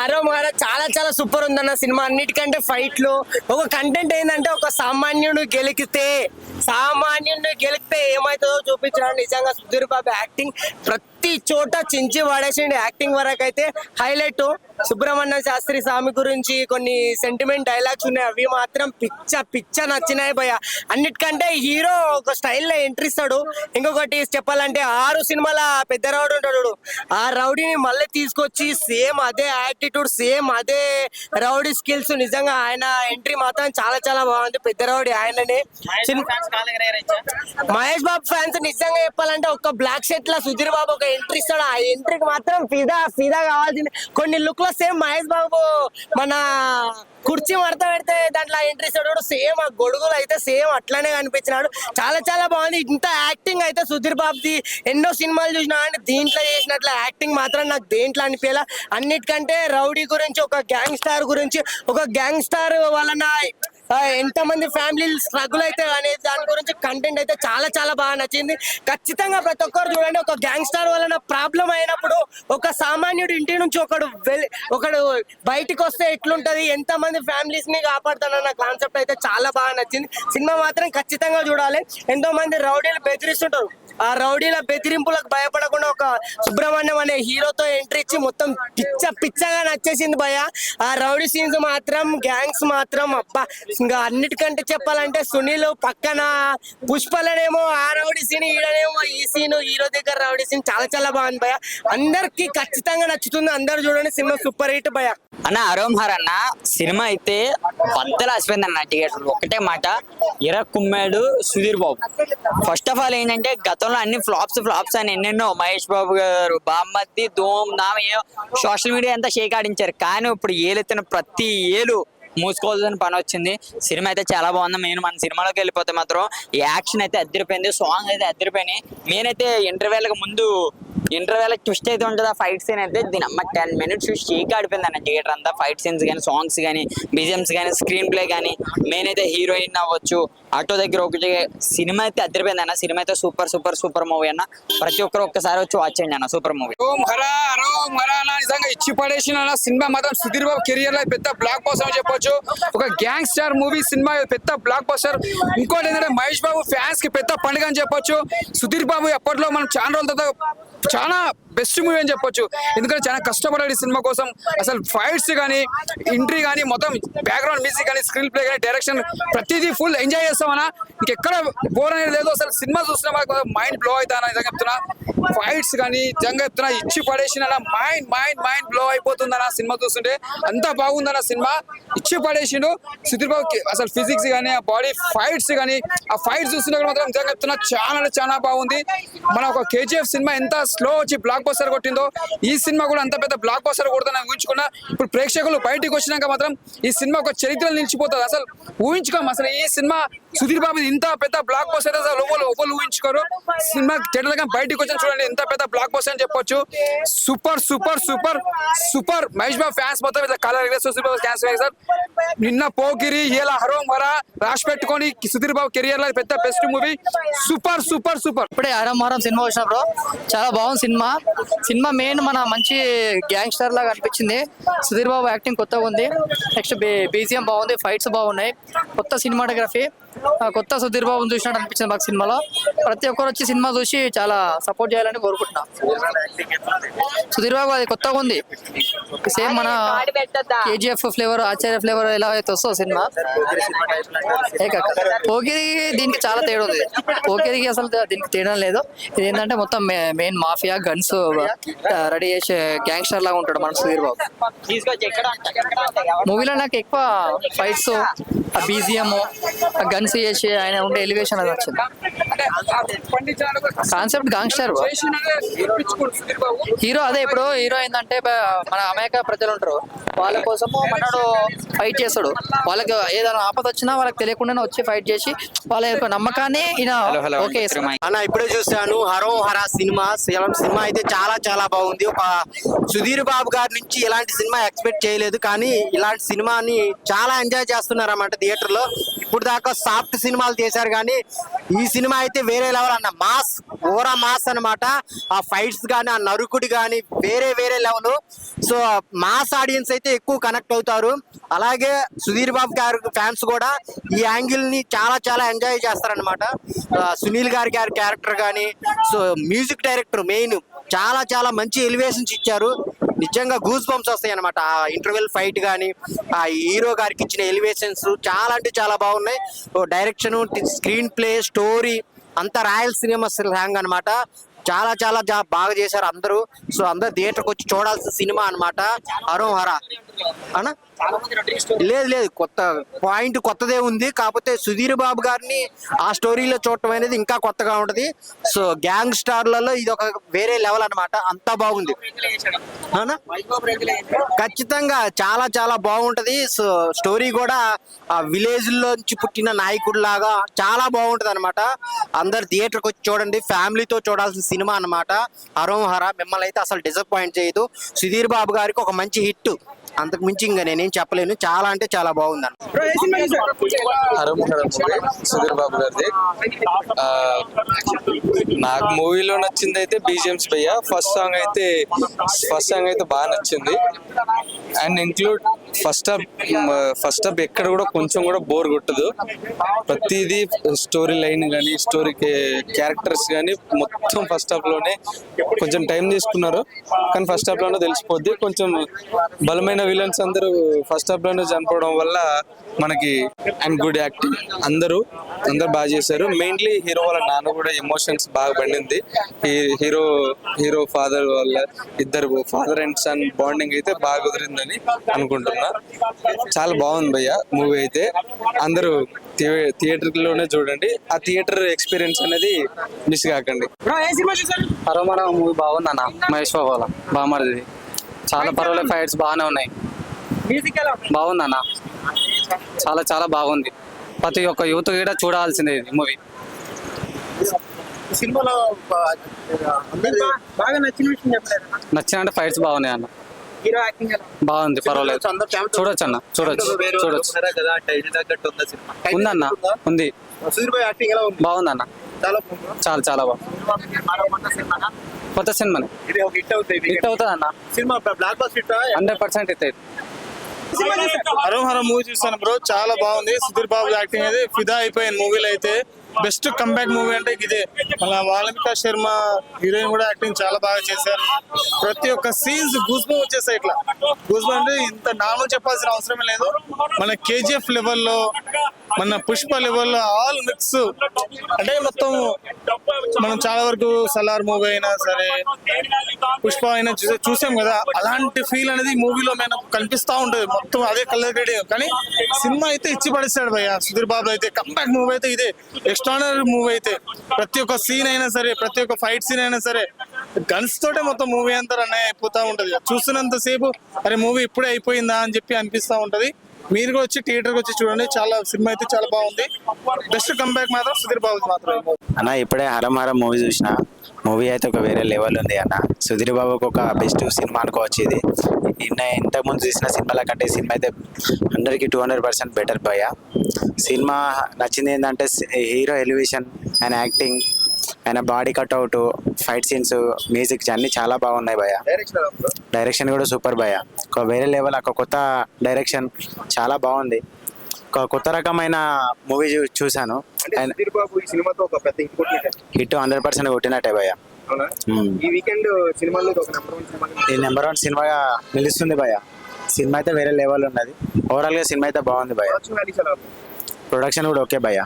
అరో మార చాలా చాలా సూపర్ ఉందన్న సినిమా. అన్నిటికంటే ఫైట్లు ఒక కంటెంట్ ఏంటంటే ఒక సామాన్యుడు గెలికితే సామాన్యుడిని గెలిపితే ఏమవుతుందో చూపించడం నిజంగా సుధీర్ బాబు యాక్టింగ్ ప్రతి ప్రతి చోట చించి పడేసిండు యాక్టింగ్ వరకు అయితే హైలైట్. సుబ్రహ్మణ్య శాస్త్రి స్వామి గురించి కొన్ని సెంటిమెంట్ డైలాగ్స్ ఉన్నాయి. అవి మాత్రం పిచ్చ పిచ్చ నచ్చినాయి భయ అన్నిటికంటే హీరో ఒక స్టైల్లో ఎంట్రీ ఇస్తాడు. ఇంకొకటి చెప్పాలంటే ఆరు సినిమాల పెద్ద రౌడీ ఉంటాడు ఆ రౌడీని మళ్ళీ తీసుకొచ్చి సేమ్ అదే యాటిట్యూడ్ సేమ్ అదే రౌడీ స్కిల్స్ నిజంగా ఆయన ఎంట్రీ మాత్రం చాలా చాలా బాగుంది. పెద్ద రౌడీ ఆయననే. మహేష్ బాబు ఫ్యాన్స్ నిజంగా చెప్పాలంటే ఒక బ్లాక్ షర్ట్ లా సుధీర్ బాబు ఒక ఎంట్రీ ఇస్తాడు ఆ ఎంట్రీకి మాత్రం ఫిదా ఫిదా కావాల్సింది. కొన్ని లుక్లో సేమ్ మహేష్ బాబు మన కుర్చీ మడత పెడితే దాంట్లో ఎంట్రీ ఇస్తాడు సేమ్ ఆ గొడుగులు అయితే సేమ్ అట్లానే కనిపించినాడు. చాలా చాలా బాగుంది. ఇంత యాక్టింగ్ అయితే సుధీర్ బాబుది ఎన్నో సినిమాలు చూసినా అంటే దీంట్లో చేసినట్ల యాక్టింగ్ మాత్రం నాకు దేంట్లో అనిపించాల. అన్నిటికంటే రౌడీ గురించి ఒక గ్యాంగ్ స్టార్ గురించి ఒక గ్యాంగ్ స్టార్ వలన ఎంతమంది ఫ్యామిలీ స్ట్రగుల్ అయితే అనే దాని గురించి కంటెంట్ అయితే చాలా చాలా బాగా నచ్చింది. ఖచ్చితంగా ప్రతి ఒక్కరు చూడండి ఒక గ్యాంగ్స్టర్ వలన ప్రాబ్లం అయినప్పుడు ఒక సామాన్యుడు ఇంటి నుంచి ఒకడు ఒకడు బయటికి వస్తే ఎట్లుంటది ఎంతమంది ఫ్యామిలీస్ని కాపాడుతానన్న కాన్సెప్ట్ అయితే చాలా బాగా నచ్చింది. సినిమా మాత్రం ఖచ్చితంగా చూడాలి. ఎంతో మంది రౌడీలు బెదిరిస్తుంటారు. ఆ రౌడీల బెదిరింపులకు భయపడకుండా ఒక సుబ్రహ్మణ్యం అనే హీరోతో ఎంట్రీ ఇచ్చి మొత్తం పిచ్చ పిచ్చగా నచ్చేసింది భయ ఆ రౌడీ సీన్స్ మాత్రం గ్యాంగ్స్ మాత్రం అబ్బా. ఇంకా అన్నిటికంటే చెప్పాలంటే సునీల్ పక్కన పుష్పలనేమో ఆ రౌడీ సీన్ ఈడనేమో ఈ సీన్ హీరో దగ్గర రౌడీ సీన్ చాలా చాలా బాగుంది భయ అందరికి ఖచ్చితంగా నచ్చుతుంది. అందరు చూడండి సినిమా సూపర్ హిట్ భయ అన్న అరోమ్ అన్న సినిమా అయితే బద్దలు ఆసిపోయింది అన్న థియేటర్ ఒకటే మాట ఇర కుమ్మాడు Sudheer Babu. First of all ఏంటంటే గతంలో అన్ని ఫ్లాప్స్ ఫ్లాప్స్ అని ఎన్నెన్నో మహేష్ బాబు గారు బామ్మద్ది ధూమ్ నామ ఏ సోషల్ మీడియా అంతా షేక్ ఆడించారు. కానీ ఇప్పుడు ఏలెత్తిన ప్రతి ఏలు మూసుకోవాల్సిన పని వచ్చింది. సినిమా అయితే చాలా బాగుంది. మెయిన్ మన సినిమాలోకి వెళ్ళిపోతే మాత్రం యాక్షన్ అయితే అద్దరిపోయింది. సాంగ్ అయితే అద్దరిపోయినాయి. మెయిన్ అయితే ఇంటర్వెల్కి ముందు ఇంటర్వెల్ ట్విస్ట్ అయితే ఉంటుంది. ఆ ఫైట్ సీన్ అయితే దీని అమ్మ టెన్ మినిట్స్ షేక్ ఆడిపోయింది అన్న థియేటర్ అంతా. ఫైట్ సీన్స్ కానీ సాంగ్స్ కానీ బిజిఎమ్స్ కానీ స్క్రీన్ ప్లే కానీ మెయిన్ అయితే హీరోయిన్ అవ్వచ్చు. ఆటో దగ్గర ఒకటి సినిమా అయితే అద్దరిపోయింది అన్న. సినిమా అయితే సూపర్ సూపర్ సూపర్ మూవీ అన్న. ప్రతి ఒక్కరు ఒక్కసారి వచ్చి వాచ్ చేయండి అన్న. సూపర్ మూవీ ఇచ్చి పడేసిన సినిమా మాత్రం సుధీర్ బాబు కెరియర్లో పెద్ద బ్లాక్ కోసం చెప్పొచ్చు. చెప్పొచ్చు ఒక గ్యాంగ్ స్టార్ మూవీ సినిమా పెద్ద బ్లాక్ బస్టర్ ఇంకోటి ఏంటంటే మహేష్ బాబు ఫ్యాన్స్కి పెద్ద పండుగ అని చెప్పొచ్చు. సుధీర్ బాబు ఎప్పట్లో మనం చాలా రోజుల తర్వాత చాలా బెస్ట్ మూవీ అని చెప్పొచ్చు. ఎందుకంటే చాలా కష్టపడాడు ఈ సినిమా కోసం. అసలు ఫైట్స్ కానీ ఎంట్రీ కానీ మొత్తం బ్యాక్గ్రౌండ్ మ్యూజిక్ కానీ స్క్రీన్ ప్లే కానీ డైరెక్షన్ ప్రతిదీ ఫుల్ ఎంజాయ్ చేస్తామన్నా. ఇంకెక్కడ బోర్ అనేది లేదు. అసలు సినిమా చూసిన మైండ్ బ్లో అవుతా నిజంగా చెప్తున్నా. ఫైట్స్ కానీ నిజంగా చెప్తున్నా ఇచ్చి పడేసిన మైండ్ మైండ్ మైండ్ బ్లో అయిపోతుందన్న సినిమా చూస్తుంటే. అంత బాగుందన్న సినిమా. ఇచ్చి పడేసిండు. సుధీర్ బాబు అసలు ఫిజిక్స్ కానీ ఆ బాడీ ఫైట్స్ కానీ ఆ ఫైట్స్ చూస్తున్నా మాత్రం నిజంగా చెప్తున్నా చాలా చాలా బాగుంది. మన ఒక కేజీఎఫ్ సినిమా ఎంత స్లో వచ్చి బ్లాక్ బస్టర్ కొట్టిందో ఈ సినిమా కూడా అంత పెద్ద బ్లాక్ బస్టర్ కొడుతుందని ఊహించుకున్నా. ఇప్పుడు ప్రేక్షకులు బయటికి వచ్చినాక మాత్రం ఈ సినిమా ఒక చరిత్ర నిలిచిపోతుంది. అసలు ఊహించుకోం అసలు ఈ సినిమా సుధీర్ బాబు ఇంత పెద్ద బ్లాక్ బస్టర్ అయితే ఎవరు ఎవరు ఊహించుకోరు. సినిమా థియేటర్ బయటకు వచ్చిన చూడండి ఇంత పెద్ద బ్లాక్ బస్టర్ అని చెప్పొచ్చు. Super super super super. Mahesh Babu fans మొత్తం ఇట్లా కలర్ సూపర్ ఫ్యాన్స్ సార్ నిన్న పోకిరి ఇలా హరోం వరా రాసి పెట్టుకొని సుధీర్ బాబు కెరియర్లో పెద్ద best movie super super super. ఇప్పుడే ఆరంభారం సినిమా వచ్చినప్పుడు చాలా బాగుంది సినిమా. సినిమా మెయిన్ మన మంచి గ్యాంగ్స్టర్ లాగా అనిపించింది. సుధీర్ బాబు యాక్టింగ్ కొత్తగా ఉంది. నెక్స్ట్ బీజిఎం బాగుంది ఫైట్స్ బాగున్నాయి. కొత్త సినిమాటోగ్రఫీ కొత్త సుధీర్ బాబుని చూసినట్టు అనిపించింది మాకు సినిమాలో. ప్రతి ఒక్కరు వచ్చి సినిమా చూసి చాలా సపోర్ట్ చేయాలని కోరుకుంటున్నా. సుధీర్ బాబు అది కొత్తగా ఉంది. సేమ్ మన కేజీఎఫ్ ఫ్లేవర్ ఆచార్య ఫ్లేవర్ ఎలా అయితే వస్తుందో సినిమా. పోకిరి దీనికి చాలా తేడా ఉంది. పోకిరికి అసలు దీనికి తేడా లేదు. ఇది ఏంటంటే మొత్తం మెయిన్ మాఫియా గన్స్ రెడీ చేసే గ్యాంగ్స్టర్ లాగా ఉంటాడు మన సుధీర్ బాబు. మూవీలో నాకు ఎక్కువ ఫైట్స్ ఆ బీజిఎం ఆ గన్స్ చేసి ఆయన ఉండే ఎలివేషన్ అది వచ్చింది. కాన్సెప్ట్ గాంగ్స్టర్ హీరో అదే ఇప్పుడు హీరో ఏంటంటే మన అమాయక ప్రజలు ఉంటారు. వాళ్ళ కోసము మనడు ఫైట్ చేస్తాడు. వాళ్ళకి ఏదైనా ఆపద వచ్చినా వాళ్ళకి తెలియకుండానే వచ్చి ఫైట్ చేసి వాళ్ళ యొక్క నమ్మకాన్ని ఓకే. అన్న ఇప్పుడే చూశాను హరో హర సినిమా సేలం సినిమా అయితే చాలా చాలా బాగుంది. ఒక సుధీర్ బాబు గారి నుంచి ఇలాంటి సినిమా ఎక్స్పెక్ట్ చేయలేదు కానీ ఇలాంటి సినిమాని చాలా ఎంజాయ్ చేస్తున్నారు అన్నమాట థియేటర్లో. ఇప్పుడు దాకా సాఫ్ట్ సినిమాలు చేశారు కానీ ఈ సినిమా అయితే వేరే లెవెల్ అన్న మాస్ ఓరా మాస్ అన్నమాట. ఆ ఫైట్స్ కానీ ఆ నరుకుడు కానీ వేరే వేరే లెవెల్. సో మాస్ ఆడియన్స్ అయితే ఎక్కువ కనెక్ట్ అవుతారు. అలాగే సుధీర్ బాబు గారు ఫ్యాన్స్ కూడా ఈ యాంగిల్ని చాలా చాలా ఎంజాయ్ చేస్తారనమాట సునీల్ గారి గారి క్యారెక్టర్ కానీ సో మ్యూజిక్ డైరెక్టర్ మెయిన్ చాలా చాలా మంచి ఎలివేషన్స్ ఇచ్చారు. నిజంగా గూస్ బంప్స్ వస్తాయి అనమాట ఆ ఇంటర్వెల్ ఫైట్ కానీ ఆ హీరో గారికి ఇచ్చిన ఎలివేషన్స్ చాలా అంటే చాలా బాగున్నాయి. డైరెక్షన్ స్క్రీన్ ప్లే స్టోరీ అంతా రాయల్ సినిమా సాంగ్ అనమాట చాలా చాలా బాగా చేశారు అందరూ. సో అందరు థియేటర్కి వచ్చి చూడాల్సిన సినిమా అనమాట హరం హర అనా? లేదు లేదు. కొత్త పాయింట్ కొత్తదే ఉంది. కాకపోతే సుధీర్ బాబు గారిని ఆ స్టోరీలో చూడటం అనేది ఇంకా కొత్తగా ఉంటది. సో గ్యాంగ్ స్టార్లలో ఇది ఒక వేరే లెవెల్ అన్నమాట. అంతా బాగుంది. ఖచ్చితంగా చాలా చాలా బాగుంటది. సో స్టోరీ కూడా ఆ విలేజ్ లోంచి పుట్టిన నాయకుడు లాగా చాలా బాగుంటది అనమాట అందరు థియేటర్కి వచ్చి చూడండి. ఫ్యామిలీతో చూడాల్సిన సినిమా అన్నమాట. హరం హర మిమ్మల్ని అయితే అసలు డిసప్పాయింట్ చేయదు. సుధీర్ బాబు గారికి ఒక మంచి హిట్. అంతకు మించి ఇంకా నేనేం చెప్పలేను. చాలా అంటే చాలా బాగుంది సుధీర్ బాబు గారిది. నాకు మూవీలో నచ్చింది అయితే బీజిఎంస్ భయ్య ఫస్ట్ సాంగ్ అయితే ఫస్ట్ సాంగ్ అయితే బాగా నచ్చింది. And include first half first half ఎక్కడ కూడా కొంచెం కూడా బోర్ కొట్టదు. ప్రతిదీ స్టోరీ లైన్ కానీ స్టోరీ క్యారెక్టర్స్ కానీ మొత్తం ఫస్ట్ హాఫ్లోనే కొంచెం టైం తీసుకున్నారు. కానీ ఫస్ట్ హాఫ్లోనే తెలిసిపోద్ది. కొంచెం బలమైన విలన్స్ అందరూ ఫస్ట్ హాఫ్లోనే చనిపోవడం వల్ల మనకి అండ్ గుడ్ యాక్టింగ్ అందరూ అందరూ బాగా చేశారు. మెయిన్లీ హీరో వాళ్ళ నాన్న కూడా ఎమోషన్స్ బాగా పండింది. హీరో హీరో ఫాదర్ వాళ్ళ ఇద్దరు ఫాదర్ అండ్ సన్ బాండింగ్ అయితే బాగా కుదిరిందని అనుకుంటున్నా. చాలా బాగుంది భయ్య మూవీ అయితే. అందరూ థియేటర్లోనే చూడండి. ఆ థియేటర్ ఎక్స్పీరియన్స్ అనేది మిస్ కాకండి. అరోమరా మూవీ బాగుంది అన్న మహేష్ బాబు వాళ్ళ బామర్ది చాలా పర్వాలేదు ఫైట్స్ బాగానే ఉన్నాయి. బాగుంది అన్న. చాలా చాలా బాగుంది. ప్రతి ఒక్క యూత్ కూడా చూడాల్సిందే ఇది మూవీ సినిమాలో బాగా నచ్చిన విషయం చెప్పలేదు? నచ్చిన అంటే ఫైట్స్ బాగున్నాయి అన్న. హీరో యాక్టింగ్ బాగుంది పర్వాలేదు. చూడొచ్చు అన్న చూడొచ్చు. చూడొచ్చు కదా? టైటిల్ తగ్గట్టు ఉందా సినిమా? ఉందన్న ఉంది? సుధీర్ బాయ్ యాక్టింగ్ ఎలా ఉంది? బాగుంది అన్న చాలా బాగుందా? చాలా చాలా బాగుంది. కొత్త సినిమానా? సినిమాని ఇది ఒక హిట్ అవుతుంది హిట్ అవుతుంది అన్న. Cinema blockbuster hit hundred percent hit అవుతుంది. హరం హరం మూవీ చూసాను బ్రో చాలా బాగుంది. సుధీర్ బాబు యాక్టింగ్ అయితే ఫిదా అయిపోయింది మూవీలో అయితే బెస్ట్ కంబ్యాక్ మూవీ అంటే ఇదే. మన వాల్మిక శర్మ హీరోయిన్ కూడా యాక్టింగ్ చాలా బాగా చేశారు. ప్రతి ఒక్క సీన్స్ గుజ్బో వచ్చేసాయి ఇట్లా. గుజ్బో అంటే ఇంత నామం చెప్పాల్సిన అవసరమే లేదు. మన కేజీఎఫ్ లెవెల్లో మన పుష్ప లెవెల్లో ఆల్ మిక్స్ అంటే మొత్తం మనం చాలా వరకు సలార్ మూవీ అయినా సరే పుష్ప అయినా చూసే చూసాం కదా. అలాంటి ఫీల్ అనేది మూవీలో మనకు కనిపిస్తా ఉంటుంది. మొత్తం అదే కలర్ గ్రేడ్ కానీ సినిమా అయితే ఇచ్చి పడేస్తాడు భయ్య. సుధీర్ బాబు అయితే కంబ్యాక్ మూవీ అయితే ఇదే. ఎక్స్ట్రానరీ మూవీ అయితే. ప్రతి ఒక్క సీన్ అయినా సరే ప్రతి ఒక్క ఫైట్ సీన్ అయినా సరే గన్స్ తోటే మొత్తం మూవీ అంతా రన్ అయిపోతా ఉంటది. చూస్తున్నంత సేపు అరే మూవీ ఇప్పుడే అయిపోయిందా అని చెప్పి అనిపిస్తా ఉంటది. మీరు కూడా వచ్చి థియేటర్కి వచ్చి చూడండి. చాలా సినిమా అయితే చాలా బాగుంది. బెస్ట్ కంబ్యాక్ మాత్రం సుధీర్ బాబు మాత్రమే. అన్న ఇప్పుడే హరం మూవీ చూసిన. మూవీ అయితే ఒక వేరే లెవెల్ ఉంది అన్న. సుధీర్ బాబుకి ఒక బెస్ట్ సినిమా అనుకోవచ్చు ఇది నిన్న ఇంతకుముందు చూసిన సినిమాల కంటే సినిమా అయితే అందరికి టూ హండ్రెడ్ పర్సెంట్ బెటర్ పోయా సినిమా నచ్చింది ఏంటంటే హీరో ఎలివేషన్ అండ్ యాక్టింగ్ ఆయన body cutout fight scenes music అన్ని చాలా బాగున్నాయి భయ డైరెక్షన్ కూడా సూపర్ భయ ఒక వేరే లెవెల్ ఒక కొత్త డైరెక్షన్ చాలా బాగుంది. ఒక కొత్త రకమైన మూవీ చూశాను. హిట్ హండ్రెడ్ పర్సెంట్ కొట్టినట్టే భయ ఈ వీకెండ్ ఈ నెంబర్ వన్ సినిమాగా నిలుస్తుంది భయ సినిమా అయితే వేరే లెవెల్ ఉన్నది. ఓవరాల్గా సినిమా అయితే బాగుంది భయ ప్రొడక్షన్ కూడా ఓకే భయ